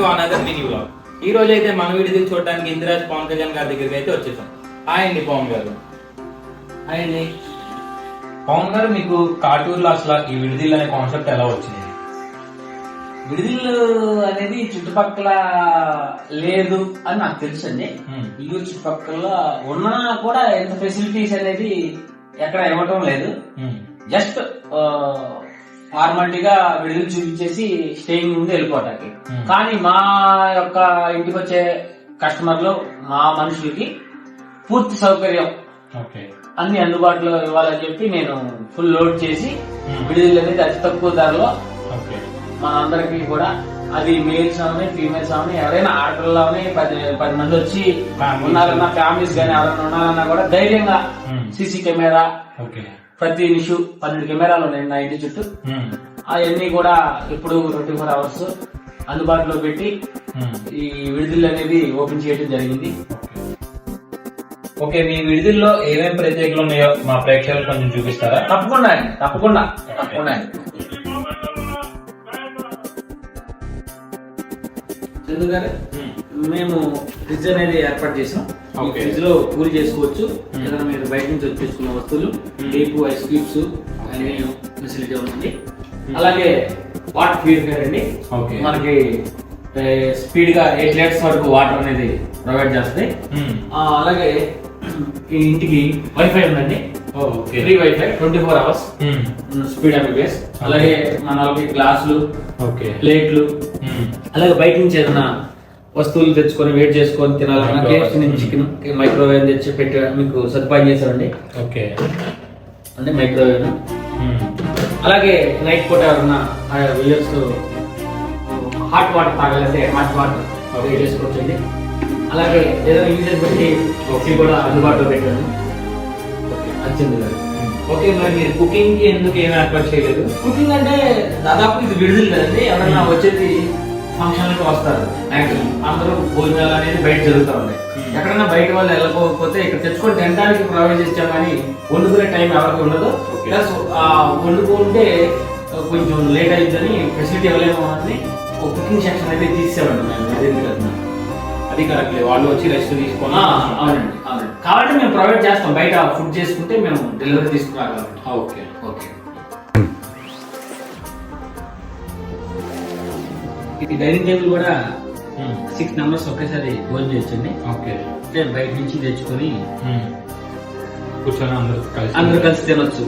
To another mini blog ఈ రోజు అయితే మన వీడియో చూడడానికి ఇందిరాజ్ పవన్ కళ్యాణ్ గారి దగ్గరికి అయితే వచ్చేసాం. హాయ్ అండి పవన్ గారు. హాయ్ అండి. పవన్ గారు మీకు కాటూరులో అసలు ఈ విడిదిల్ అనే కాన్సెప్ట్ ఎలా వచ్చింది? విడుదల అనేది చుట్టుపక్కల లేదు అని నాకు తెలుసు అండి Hmm. ఇల్లు చుట్టుపక్కల ఉన్నా కూడా ఎంత ఫెసిలిటీస్ అనేది ఎక్కడ ఇవ్వటం లేదు. Hmm. జస్ట్ ఫార్మాలిటీగా విడుదల చూపించేసి స్టేయింగ్ ముందు వెళ్ళిపోవటానికి. కానీ మా యొక్క ఇంటికి వచ్చే కస్టమర్లు మా మనుషులకి పూర్తి సౌకర్యం అన్ని అందుబాటులో ఇవ్వాలని చెప్పి నేను ఫుల్ లోడ్ చేసి. విడుదల అనేది అతి తక్కువ ధరలో ఓకే మనందరికి కూడా అది మేల్స్ అవని ఫీమేల్స్ అవని ఎవరైనా ఆర్డర్లు అవని పది పది మంది వచ్చి. ఉన్నారన్న ఫ్యామిలీస్ కానీ ఎవరైనా ఉన్నారన్నా కూడా ధైర్యంగా. సీసీ కెమెరా ఓకే ప్రతి నిషు పన్నెండు కెమెరాలు ఉన్నాయి నా ఇంటి చుట్టూ. అవన్నీ కూడా ఎప్పుడు ట్వంటీ ఫోర్ అవర్స్ అందుబాటులో పెట్టి. ఈ విడుదల అనేది ఓపెన్ చేయడం జరిగింది ఓకే మీ విడిదిల్లో ఏమేమి ప్రత్యేకలు ఉన్నాయో మా ప్రేక్షకులు కొంచెం చూపిస్తారా తప్పకుండా తప్పకుండా తప్పకుండా చందు గారు మేము ఫ్రిడ్జ్ అనేది ఏర్పాటు చేసాం. ఫ్రిడ్జ్లో కూల్ చేసుకోవచ్చు. Hmm. ఏదైనా మీరు బయట నుంచి వచ్చేసుకున్న వస్తువులు Hmm. డీప్ ఐస్ క్యూబ్స్ అన్ని ఫెసిలిటీ ఉంటుంది అలాగే వాటర్ ప్యూరిఫైర్ అండి. మనకి స్పీడ్గా ఎయిట్ లీటర్స్ వరకు వాటర్ అనేది ప్రొవైడ్ చేస్తుంది. Hmm. అలాగే ఈ ఇంటికి వైఫై ఉందండి. Okay free wifi twenty four hours Hmm. Speed MBBS అలాగే మన వాళ్ళకి గ్లాసులు ఓకే ప్లేట్లు Hmm. అలాగే బయట నుంచి ఏదైనా వస్తువులు తెచ్చుకొని వేట్ చేసుకొని తినాలన్నా Microwave. కేఎఫ్సీ నుంచి చికెన్ మైక్రోవేవ్ తెచ్చి పెట్టి మీకు సదుపాయం చేశారండి ఓకే. అంటే మైక్రోవేవ్ Hmm. అలాగే నైట్ పూట ఎవరన్నా విలేజ్ హాట్ వాటర్ తాగాలంటే హాట్ వాటర్ Okay. చేసుకోవచ్చండి అలాగే ఏదైనా యూజెస్ పెట్టి ఒకటి కూడా అందుబాటులో పెట్టాను. వచ్చింది గారు ఓకే మరి మీరు కుకింగ్కి ఎందుకు ఏమి ఏర్పాటు చేయలేదు? కుకింగ్ అంటే దాదాపు ఇది విడుదల కదండి. ఎవరైనా వచ్చేది ఫంక్షన్లకు వస్తారు. అందరూ భోజనాలు అనేది బయట జరుగుతూ ఉంటాయి. ఎక్కడైనా బయట వాళ్ళు వెళ్ళకపోతే ఇక్కడ తెచ్చుకొని తినడానికి ప్రొవైడ్ చేస్తాం కానీ వండుకునే టైం ఎవరికి ఉండదు. ప్లస్ వండుకుంటే కొంచెం లేట్ అవుతుందని ఫెసిలిటీ ఇవ్వలేము అని ఒక కుకింగ్ సెక్షన్ అయితే తీసేవాడు మేము. అది కరెక్ట్ వాళ్ళు వచ్చి రెస్ట్ తీసుకొని ఆ, అవునండి అవునండి. కాబట్టి మేము ప్రొవైడ్ చేస్తాం. బయట ఫుడ్ చేసుకుంటే మేము డెలివరీ తీసుకురాగలం ఓకే. ఓకే. ఈ డైనింగ్ టేబుల్ కూడా Hmm. సిక్స్ మెంబర్స్ ఒకేసారి భోజనం చేయొచ్చండి. ఓకే అంటే బయట నుంచి తెచ్చుకొని Hmm. కూర్చొని అందరూ కలిసి అందరూ కలిసి తినొచ్చు.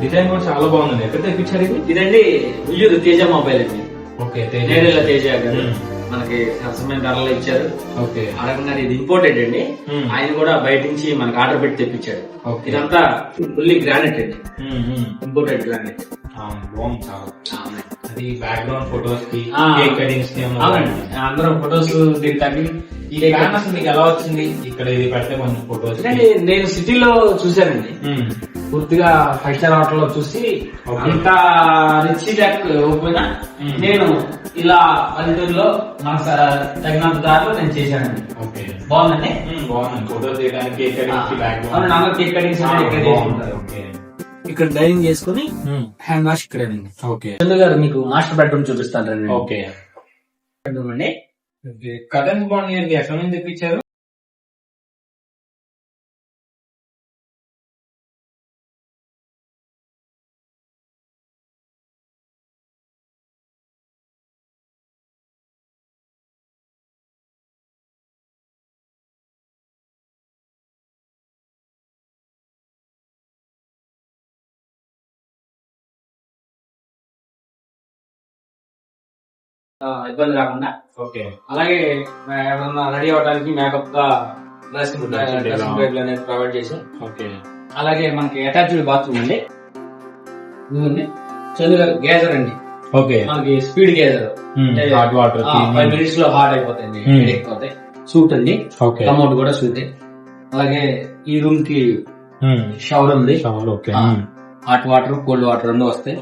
డిజైన్ కూడా చాలా బాగుంది ఎక్కడ తెప్పించారు ఇది? ఇదండి విజయ్ తేజ మొబైల్ అండి. ఓకే నేరేళ్ళ తేజ గారు Hmm. మనకి సరసమైన ధరలు ఇచ్చారు. ఓకే అడగంగా ఇది ఇంపోర్టెడ్ అండి. Hmm. ఆయన కూడా బయట నుంచి మనకి ఆర్డర్ పెట్టి తెప్పించాడు. ఇదంతా ఫుల్లీ గ్రానైట్ అండి. Hmm, hmm. ఇంపోర్టెడ్ గ్రానైట్ బాగుంది చాలా. అది బ్యాక్గ్రౌండ్ ఫొటోస్కి. కేక్ కటింగ్స్ అవునండి. అందరం ఫొటోస్ దిగుతాకి ఈ ప్లాన్ అసలు మీకు ఎలా వచ్చింది? ఇక్కడ ఇది పెడితే కొంచెం ఫొటోస్ నేను సిటీలో చూశానండి. పూర్తిగా ఫైవ్ స్టార్ హోటల్లో చూసి. అంత రిచ్ Hmm. నేను ఇలా పల్లెటూరులో నాకు తగినంత దారిలో నేను చేశానండి. ఓకే. బాగుందండి? బాగుంది ఫోటోస్ తీయడానికి కేక్ కటింగ్స్కి అవును అందరూ కేక్ కటింగ్స్ ఇక్కడ ఇక్కడ డైనింగ్ చేసుకుని హ్యాండ్ వాష్ ఇక్కడేనండి ఓకే గారు మీకు మాస్టర్ బెడ్రూమ్ చూపిస్తాను ఓకే బెడ్రూమ్ అండి. కటన్స్ బాగుంది ఎక్కడ నుంచి తెప్పించారు? ఇబ్బంది రాకుండా. ఓకే. అలాగే ఎవరన్నా రెడీ అవ్వడానికి మేకప్గా డ్రెస్సింగ్ అనేది ప్రొవైడ్ చేసాం. ఓకే. అలాగే మనకి అటాచ్డ్ బాత్రూమ్ అండి ఇదిగోండి. చంద్ర గారు గేజర్ అండి. ఓకే. మనకి speed geyser. Hot water five మినిట్స్లో హాట్ అయిపోతాయండి. Hmm. అయిపోతాయి సూట్ అండి. కమౌట్ కూడా సూట్ అలాగే ఈ రూమ్కి షవర్ ఉంది. Okay. Hot water cold water రెండు వస్తాయి.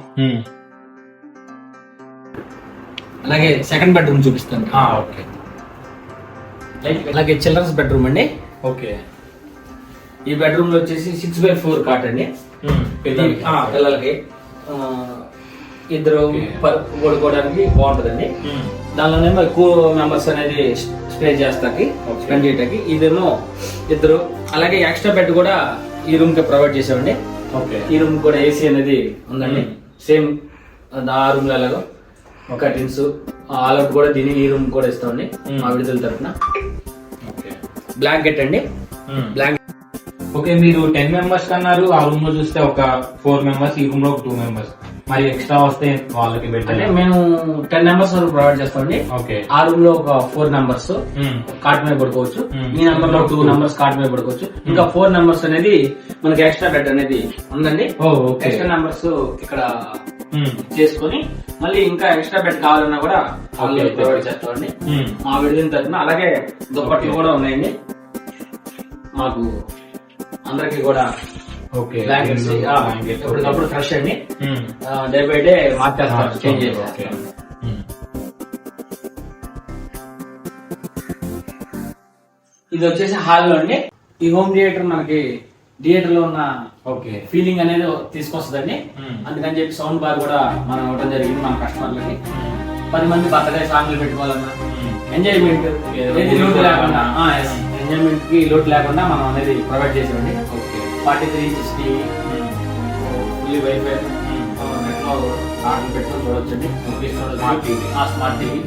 అలాగే సెకండ్ బెడ్రూమ్ చూపిస్తాను. ఓకే. అలాగే చిల్డ్రన్స్ బెడ్రూమ్ అండి. ఓకే. ఈ బెడ్రూమ్లో వచ్చేసి సిక్స్ బై ఫోర్ కాట్ అండి. పిల్లలకి. ఇద్దరు పడుకోవడానికి బాగుంటదండి. దానిలోనేమో ఎక్కువ మెంబర్స్ అనేది స్టే చేస్తాకి. స్పెండ్ చేయటానికి. ఇదేమో ఇద్దరు. అలాగే ఎక్స్ట్రా బెడ్ కూడా ఈ రూమ్కి ప్రొవైడ్ చేసామండి ఓకే. ఈ రూమ్ కూడా ఏసీ అనేది ఉందండి. సేమ్ ఆ రూమ్లో అలాగో కర్టిన్స్ ఆల్అౌట్ కూడా దీని ఈ రూమ్ కూడా ఇస్తామండి. మా విడుదల తరఫున బ్లాంకెట్ అండి. బ్లాంకెట్ ఓకే మీరు టెన్ మెంబర్స్ కన్నారు ఆ రూమ్లో చూస్తే ఒక ఫోర్ మెంబర్స్ ఈ రూమ్లో ఒక టూ మెంబర్స్. మరి ఎక్స్ట్రా వస్తే వాళ్ళకి అంటే మేము టెన్ మెంబర్స్ వరకు ప్రొవైడ్ చేస్తామండి ఓకే ఆ రూమ్లో ఒక ఫోర్ మెంబర్స్ మ్మ్. కార్ట్ మీద పడుకోవచ్చు Hmm. ఈ నెంబర్లో టూ నెంబర్స్ కార్ట్ మీద పడుకోవచ్చు ఇంకా ఫోర్ నెంబర్స్ అనేది మనకి ఎక్స్ట్రా బెడ్ అనేది ఉందండి ఓ ఓకే ఎక్స్ట్రా నెంబర్స్ ఇక్కడ మ్మ్. చేసుకొని మళ్ళీ ఇంకా ఎక్స్ట్రా బెడ్ కావాలన్నా కూడా Okay. ప్రొవైడ్ చేస్తామండి. మా విడుదల తరఫున అలాగే దుప్పట్లు Okay. కూడా ఉన్నాయండి మాకు అందరికి కూడా blankets fresh hmm. Day by day మార్చేస్తారు చేంజ్. ఇది వచ్చేసి హాల్లో అండి. ఈ హోమ్ థియేటర్ మనకి థియేటర్లో ఉన్న ఓకే ఫీలింగ్ అనేది తీసుకొస్తుందండి. మ్మ్. అందుకని చెప్పి సౌండ్ బార్ కూడా మనం ఇవ్వడం జరిగింది మన కస్టమర్లకి. మ్మ్. పది మంది బర్త్డే సాంగ్లు పెట్టుకోవాలన్నా. ఎంజాయ్మెంట్ ఏదో movie లోటు లేకుండా. ఎంజాయ్మెంట్కి లోటు లేకుండా మనం అనేది ప్రొవైడ్ చేసామండి okay forty three inches TV. Fully wifi hmm. నెట్లో ఆర్డర్ పెట్టుకొని చూడొచ్చండి Smart TV. Smart TV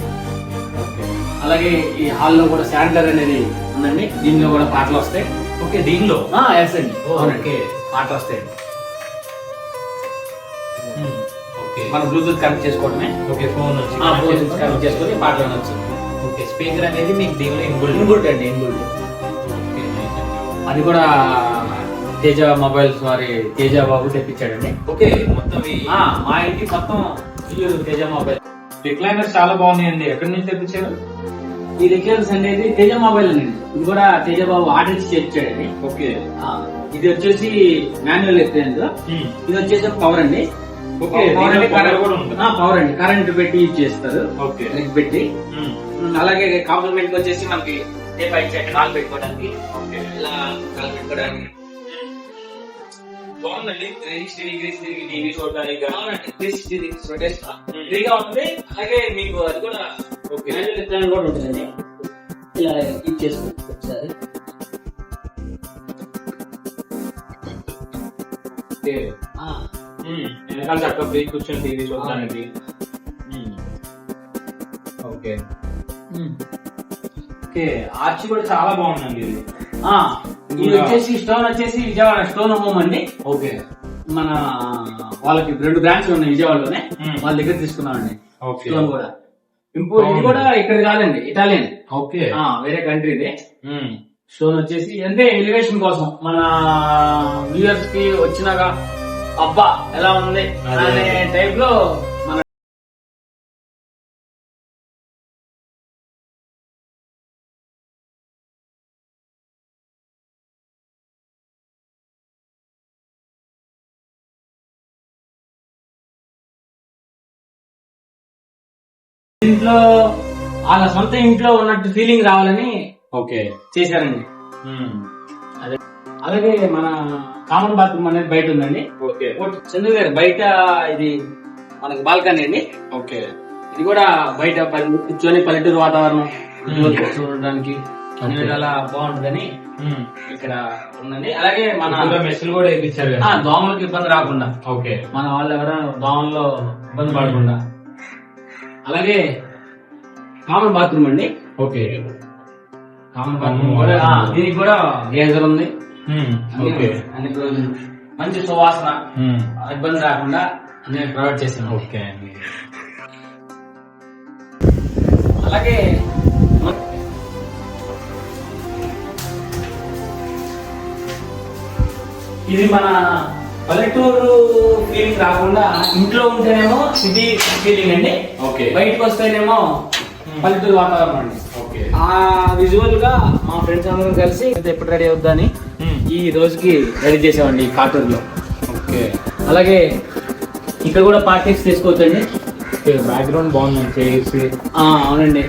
okay అలాగే ఈ హాల్లో కూడా శానిటర్ అనేది ఉందండి. దీనిలో కూడా పాటలు వస్తాయి. ఓకే దీనిలో? ఎస్ అండి. ఓకే. పాటలు వస్తాయండి మ్మ్. ఓకే మనం బ్లూటూత్ కనెక్ట్ చేసుకోవడమే. ఓకే ఫోన్ వచ్చి ఆ, కనెక్ట్ చేసుకొని పాటలు వినొచ్చు. ఓకే స్పీకర్ అనేది మీకు దీనిలో ఇన్బుల్ట్ ఇన్బుల్ట్ అండి ఇన్బుల్ట్. అది కూడా తేజ మొబైల్స్ వారి తేజ బాబు తెప్పించాడండి. ఓకే మొత్తం ఈ ఆ, మా ఇంటి మొత్తం ఇల్లు తేజ మొబైల్. రిక్లైనర్స్ చాలా బాగున్నాయండి. ఎక్కడి నుంచి తెప్పించారు? ఈ రిక్లైనర్స్ అనేది తేజ మొబైల్ అండి. ఇది కూడా తేజ బాబు ఆర్డర్ ఇచ్చి తెప్పించాడండి. ఓకే. ఆ, ఇది వచ్చేసి మాన్యువల్ రిక్లైనర్ మ్మ్. ఇది వచ్చేసి పవర్ అండి. ఓకే పవర్ power కూడా ఉంటుంది. పవర్ అండి. కరెంట్ పెట్టి యూజ్ చేస్తారు. ఓకే. ప్లగ్ పెట్టి. మ్మ్. ఉమ్, అలాగే కాంప్లిమెంట్ వచ్చేసి మనకి టేప్ అయితే కాల్ పెట్టుకోవడానికి. ఓకే. ఇలా కాల్ పెట్టుకోవడానికి. బాగుందండి. త్రీ సిక్స్టీ డిగ్రీస్ తిరిగి టీవీ చూడడానికి అవునండి, 360 degrees rotation. ఫ్రీగా ఉంటుంది. అలాగే మీకు అది కూడా ఉంటుందండి. ఇలా ఒకసారి. వెనకాల ఫ్రీ కూర్చొని టీవీ చూడడానికి. ఓకే. ఆర్చి కూడా చాలా బాగుందండి ఇది. ఆ, ఇది వచ్చేసి స్టోన్ వచ్చేసి విజయవాడ స్టోన్ హోమ్ అండి. ఓకే. మన వాళ్ళకి రెండు బ్రాంచ్లు ఉన్నాయి విజయవాడలోనే. వాళ్ళ దగ్గర తీసుకున్నామండి. స్టోన్ కూడా. ఇంపోర్ట్ ఇది కూడా ఇక్కడ కాదండి ఇటాలియన్. ఓకే. వేరే కంట్రీదే. స్టోన్ వచ్చేసి అంటే ఎలివేషన్ కోసం మన వ్యూయర్స్కి వచ్చినాక అబ్బా ఎలా ఉంది. అనే టైప్లో ఇంట్లో వాళ్ళ సొంత ఇంట్లో ఉన్నట్టు ఫీలింగ్ రావాలని ఓకే. చేశారండి. అదే అలాగే మన కామన్ బాత్రూమ్ అనేది బయట ఉందండి. ఓకే. చంద్రు గారు బయట ఇది మనకి బాల్కనీ అండి. ఓకే. ఇది కూడా బయట కూర్చొని పల్లెటూరు వాతావరణం. చూడడానికి అన్ని. విధాలా బాగుంటుందని. ఇక్కడ ఉందండి. అలాగే మన మెస్సులు కూడా వేయించారు దోమలకు ఇబ్బంది రాకుండా. ఓకే. మన వాళ్ళు ఎవరైనా దోమల్లో ఇబ్బంది పడకుండా. అలాగే కామన్ బాత్రూమ్ అండి. ఓకే. కామన్ బాత్రూమ్ కూడా దీనికి కూడా గేజర్ ఉంది. అన్ని ఓకే. అన్ని. మంచి సువాసన. మ్మ్. ఇబ్బంది రాకుండా నేను ప్రొవైడ్ చేసాను ఓకే అండి. అలాగే ఇది మన పల్లెటూరు ఫీలింగ్ రాకుండా ఇంట్లో ఉంటేనేమో సిటీ ఫీలింగ్ అండి. ఓకే. బయటకు వస్తేనేమో పల్లెటూరు వాతావరణం అండి. ఓకే. ఆ విజువల్గా మా ఫ్రెండ్స్ అందరం కలిసి ఎప్పుడు రెడీ అవుద్దని మ్మ్. ఈ రోజుకి రెడీ చేసామండి ఈ కాటూరులో. ఓకే. అలాగే ఇక్కడ కూడా పార్టీస్ తీసుకోవచ్చండి బ్యాక్గ్రౌండ్ బాగుంది చైర్స్ ఆ, అవునండి.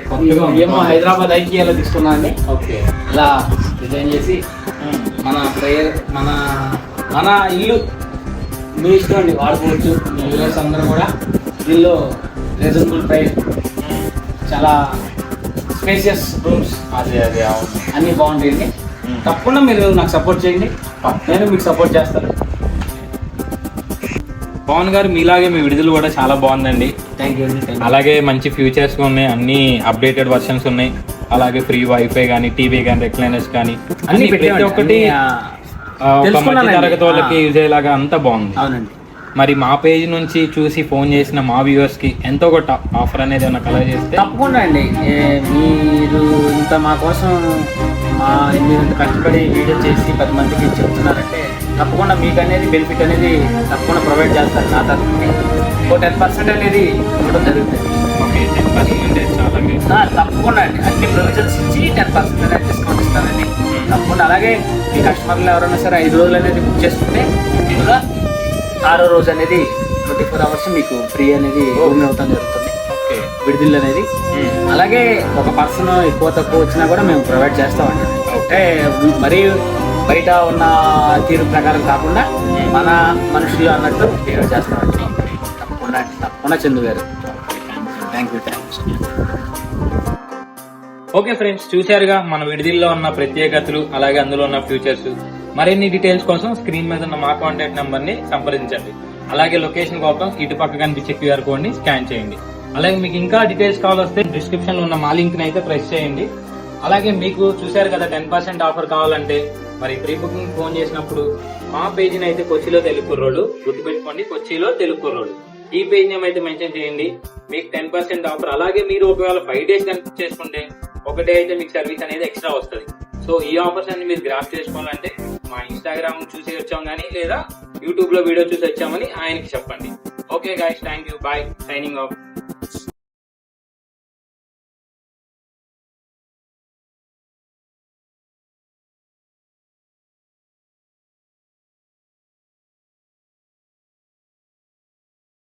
ఏమో హైదరాబాద్ ఐకియాలో తీసుకున్నా అండి. ఓకే. ఇలా డిజైన్ చేసి. మన ప్రేయర్ మన మన ఇల్లు మీ ఇష్టం అండి వాడుకోవచ్చు. మీ వ్యూవర్స్ అందరూ కూడా. దీనిలో రీజనబుల్ ప్రైస్. చాలా స్పేసియస్ రూమ్స్ అదే అదే అవును. అన్నీ బాగుంటాయండి. తప్పకుండా మీరు నాకు సపోర్ట్ చేయండి. నేను మీకు సపోర్ట్ చేస్తాను. పవన్ గారు మీలాగే మీ విడుదల కూడా చాలా బాగుందండి. థ్యాంక్ యూ అలాగే మంచి ఫీచర్స్ ఉన్నాయి అన్ని అప్డేటెడ్ వర్షన్స్ ఉన్నాయి. అలాగే ఫ్రీ వైఫై కానీ టీవీ కానీ రెక్లైనర్స్ కానీ అన్ని ప్రతి. ఒక్కటి తరగతి వాళ్ళకి. యూజ్ అయ్యేలాగా అంతా బాగుంది. అవునండి. మరి మా పేజ్ నుంచి చూసి ఫోన్ చేసిన మా వ్యూవర్స్కి ఎంతో ఒక ఆఫర్ అనేది ఏమైనా కలర్ చేస్తే? తప్పకుండా అండి. మీరు ఇంత మా కోసం మా మీరు ఇంత కష్టపడి వీడియో చేసి పది మందికి చెప్తున్నారంటే తప్పకుండా మీకు అనేది బెనిఫిట్ అనేది తప్పకుండా ప్రొవైడ్ చేస్తారు. నా తరఫున. ఓ టెన్ పర్సెంట్ అనేది ఇవ్వడం జరుగుతుంది. ఓకే, 10% చాలా good. ఆ, తప్పకుండా అండి. అన్ని ప్రొవిజన్స్ ఇచ్చి టెన్ పర్సెంట్ అనేది డిస్కౌంట్ ఇస్తానండి. తప్పకుండా. అలాగే మీ కస్టమర్లు ఎవరైనా సరే ఐదు రోజులు అనేది బుక్ చేసుకుంటే మీరుగా ఆరో రోజు అనేది ట్వంటీ ఫోర్ అవర్స్ మీకు ఫ్రీ అనేది రూమ్ ఇవ్వడం జరుగుతుంది. విడుదల అనేది. అలాగే ఒక పర్సన్ ఎక్కువ తక్కువ వచ్చినా కూడా మేము ప్రొవైడ్ చేస్తామండి. అంటే మరీ బయట ఉన్న తీరు ప్రకారం కాకుండా మన మనుషులు అన్నట్టు చేస్తామండి. తప్పకుండా అండి తప్పకుండా చందు గారు. Thank you thank you okay friends చూశారుగా మన విడిదిల్లో ఉన్న ప్రత్యేకతలు అలాగే అందులో ఉన్న ఫ్యూచర్స్ మరిన్ని డీటెయిల్స్ కోసం స్క్రీన్ మీద ఉన్న మా కాంటాక్ట్ నంబర్ని సంప్రదించండి. అలాగే లొకేషన్ కోసం ఇటు పక్క కనిపించే క్యూఆర్ కోడ్ని స్కాన్ చేయండి. అలాగే మీకు ఇంకా డీటెయిల్స్ కావాలొస్తే డిస్క్రిప్షన్లో ఉన్న మా లింక్ని అయితే ప్రెస్ చేయండి. అలాగే మీకు చూశారు కదా టెన్ పర్సెంట్ ఆఫర్ కావాలంటే మరి ప్రీ బుకింగ్ ఫోన్ చేసినప్పుడు మా పేజీని అయితే కొచ్చిలో తెలుగు కుర్రోళ్ళు గుర్తుపెట్టుకోండి కొచ్చిలో తెలుగు కుర్రోళ్ళు ఈ పేజ్ నేమ్ అయితే మెన్షన్ చేయండి. మీకు టెన్ పర్సెంట్ ఆఫర్ అలాగే మీరు ఒకవేళ ఫైవ్ డేస్ కనుక చేసుకుంటే ఒకటే అయితే మీకు సర్వీస్ అనేది ఎక్స్ట్రా వస్తుంది. సో ఈ ఆఫర్స్ అన్ని మీరు గ్రాఫ్ చేసుకోవాలంటే మా ఇన్స్టాగ్రామ్ చూసి వచ్చాం కానీ లేదా యూట్యూబ్లో వీడియో చూసి వచ్చామని ఆయనకి చెప్పండి. Okay guys thank you bye signing off